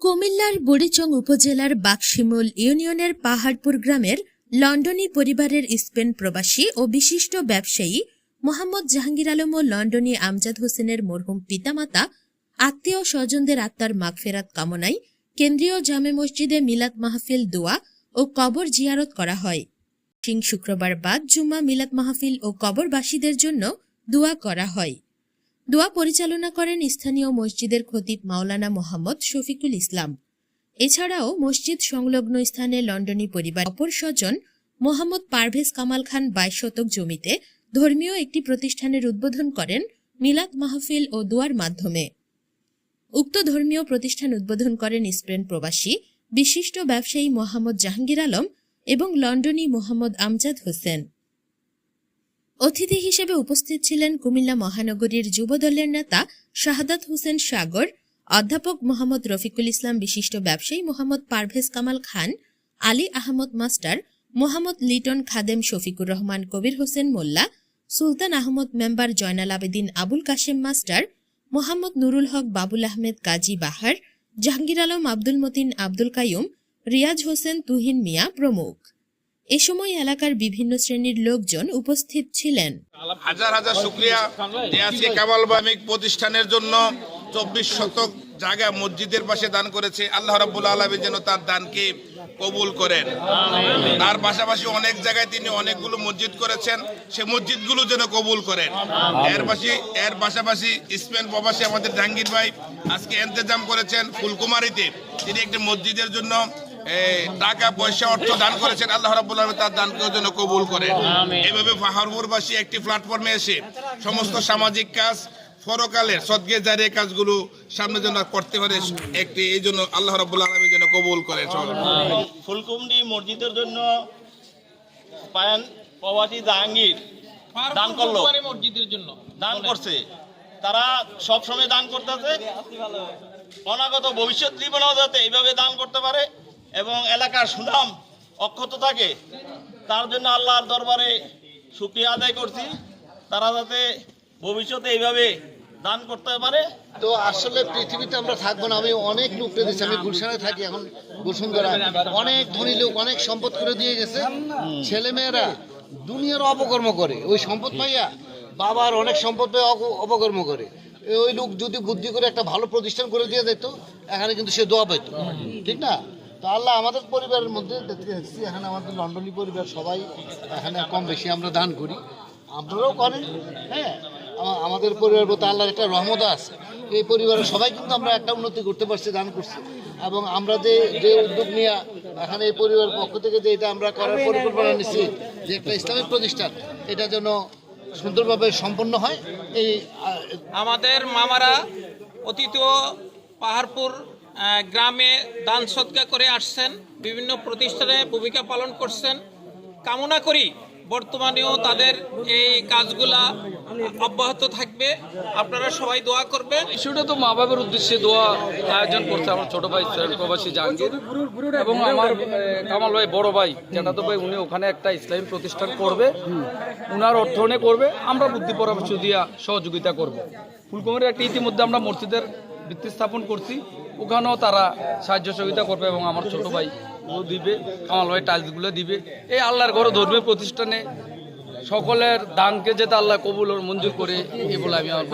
কুমিল্লার বুড়িচং উপজেলার বাকশিমুল ইউনিয়নের পাহাড়পুর গ্রামের লন্ডনী পরিবারের স্পেন প্রবাসী ও বিশিষ্ট ব্যবসায়ী মোহাম্মদ জাহাঙ্গীর আলম ও লন্ডনী আমজাদ হোসেনের মরহুম পিতামাতা, আত্মীয় স্বজনদের আত্মার মাগফেরাত কামনায় কেন্দ্রীয় জামে মসজিদে মিলাদ মাহফিল দোয়া ও কবর জিয়ারত করা হয়। সিং শুক্রবার বাদ জুম্মা মিলাদ মাহফিল ও কবরবাসীদের জন্য দোয়া করা হয়। দোয়া পরিচালনা করেন স্থানীয় মসজিদের খতিব মাওলানা মোহাম্মদ শফিকুল ইসলাম। এছাড়াও মসজিদ সংলগ্ন স্থানে লন্ডনী পরিবার অপর স্বজন মোহাম্মদ পারভেজ কামাল খান বাইশ শতক জমিতে ধর্মীয় একটি প্রতিষ্ঠানের উদ্বোধন করেন মিলাদ মাহফিল ও দোয়ার মাধ্যমে। উক্ত ধর্মীয় প্রতিষ্ঠান উদ্বোধন করেন স্পেন প্রবাসী, বিশিষ্ট ব্যবসায়ী মোহাম্মদ জাহাঙ্গীর আলম এবং লন্ডনী মোহাম্মদ আমজাদ হোসেন। অতিথি হিসেবে উপস্থিত ছিলেন কুমিল্লা মহানগরীর যুবদলের নেতা শাহাদাত হোসেন সাগর, অধ্যাপক মোহাম্মদ রফিকুল ইসলাম বিশিষ্ট ব্যবসায়ী Mohammad Parvez Kamal Khan, Ali Ahmad master, Mohammad Liton Khadem Shafiqur Rahman, Kabir Hossain Molla, Sultan Ahmad member Joynal Abedin Abul Kashem master, Mohammad Nurul Haque Babul Ahmed Kazi Bahar, Jahangir Alam Abdul Matin Abdul Kaiyum, Riaz Hossain Tuhin Mia প্রমুখ। এ সময় এলাকার বিভিন্ন শ্রেণির লোকজন উপস্থিত ছিলেন। হাজার হাজার শুক্রিয়া কামাল বামিক প্রতিষ্ঠানের জন্য চব্বিশ শতক জায়গা মসজিদের পাশে দান করেছে, আল্লাহ রাব্বুল আলমী যেন তার দানকে কবুল করেন। তার পাশাপাশি অনেক জায়গায় তিনি অনেকগুলো মসজিদ করেছেন, সে মসজিদগুলো যেন কবুল করেন। এর পাশে, এর পাশাপাশি স্পেন প্রবাসী আমাদের জাহাঙ্গীর ভাই আজকে ইন্তজাম করেছেন ফুলকুমারিতে। তিনি একটি মসজিদের জন্য টাকা পয়সা অর্থ দান করেছেন আল্লাহ রাব্বুল আলামিন তার দানকেও যেন কবুল করেন। এভাবে পাহাড়পুরবাসী একটি প্ল্যাটফর্মে এসে সমস্ত সামাজিক কাজ পরকালের সদগে জারিয়ে কাজগুলো সামনে যেন করতে পারে একটি এই জন্য আল্লাহ রাব্বুল আলামিন যেন কবুল করেন সবাই ফুলকুমড়ি মসজিদের জন্য পায়ান প্রবাসী জাহাঙ্গীর দান করল। মসজিদের জন্য। দান করছে। তারা সব সময় দান করতেছে। অনাগত ভবিষ্যৎ জীবনেও যাতে এইভাবে দান করতে পারে। এবং এলাকার সুনাম অক্ষত থাকে, তার জন্য আল্লাহর দরবারে শুক্রিয়া আদায় করছি। তারা যাতে ভবিষ্যতে এইভাবে দান করতে পারে। তো আসলে পৃথিবীতে আমরা থাকব না, আমি অনেক লোক দিচ্ছি আমি গুলশানে থাকি এখন, বসুন্ধরা। অনেক ধনী লোক, অনেক সম্পদ করে দিয়ে গেছে। ছেলে মেয়েরা দুনিয়ার অপকর্ম করে। ওই সম্পদ পাইয়া বাবার অনেক সম্পদ অপ- অপকর্ম করে। ওই লোক যদি বুদ্ধি করে একটা ভালো প্রতিষ্ঠান করে দিয়ে দিত, এখানে কিন্তু সে দোয়া পেত ঠিক না? আল্লাহ আমাদের পরিবারের মধ্যে দেখতে এখানে আমাদের লন্ডনী পরিবার সবাই, এখানে কম বেশি আমরা দান করি। আপনারাও করেন হ্যাঁ আমাদের পরিবার প্রতি আল্লাহর একটা রহমত আছে। এই পরিবারের সবাই কিন্তু আমরা একটা উন্নতি করতে পারছি, দান করছি। এবং আমরা যে যে উদ্যোগ নিয়ে এখানে এই পরিবারের পক্ষ থেকে যে এটা আমরা করার পরিকল্পনা নিচ্ছি যে একটা ইসলামিক প্রতিষ্ঠান, এটা যেন সুন্দরভাবে সম্পন্ন হয়, এই আমাদের মামারা অতীত পাহাড়পুর গ্রামে দান সৎকা করে আসছেন, বিভিন্ন প্রতিষ্ঠানে ভূমিকা পালন করছেন। কামনা করি বর্তমানেও তাদের এই কাজগুলা অব্যাহত থাকবে। আপনারা সবাই দোয়া করবেন। বিষয়টা তো মা বাবার উদ্দেশ্যে দোয়া আয়োজন করছে আমার ছোট ভাই প্রবাসী জাহাঙ্গীর এবং আমার কামাল ভাই বড় ভাই জ্যাঠাতো ভাই, উনি ওখানে একটা ইসলামী প্রতিষ্ঠান করবে। উনার অর্থনে করবে। আমরা বুদ্ধি পরামর্শ দিয়া সহযোগিতা করব। ফুলকুমারের একটা ইতিমধ্যে আমরা মসজিদের ভিত্তি স্থাপন করছি। ওখানেও তারা সাহায্য সহযোগিতা করবে এবং আমার ছোট ভাই ও দিবে, কামাল ভাই টাইলসগুলো দিবে। এই আল্লাহর ঘরে ধর্মীয় প্রতিষ্ঠানে সকলের দানকে যেতে আল্লাহ কবুল মঞ্জুর করে, এ বলে আমি আমার